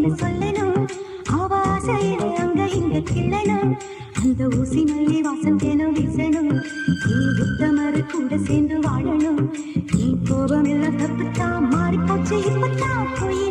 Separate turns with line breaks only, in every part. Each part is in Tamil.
ஒண்ணு சொல்லணும். ஆவாசையில அங்க இங்க கிள்ளணும். அந்த ஊசி மல்லி வாசம் தினம் வீசணும். நீ புத்தமரு கூட சேர்ந்து வாழணும். நீ கோபம் எல்லாம் தப்புத்தான். மாறிப்போச்சு இப்பத்தான் போய்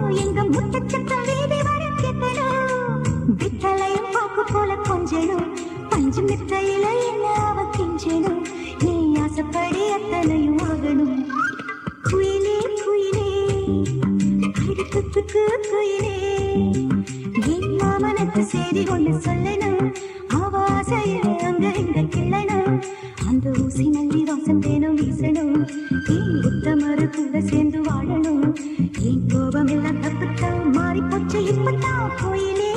கிட்டணும் எங்க முத்தச்சத்த வீதி வர கேட்கணும் வித்தலையும் போக்கு போல கொஞ்சனும் பஞ்சு மித்தையில என்ன அவ கிஞ்சணும் நீ ஆசைப்படி அத்தனையும் ஆகணும். குயிலே குயிலே அடுக்குக்கு குயிலே. என் மாமனுக்கு சேரி ஒன்று சொல்லணும். ஆவாசையில் அங்க இங்க அந்த ஊசி நல்லி வாசம் தேனும் வீசணும். என் உத்தமரு கூட சேர்ந்து வாழணும்? என் கோபம் எல்லாம் தப்புத்தான் மாறி போச்சு இப்பத்தான் கோயிலே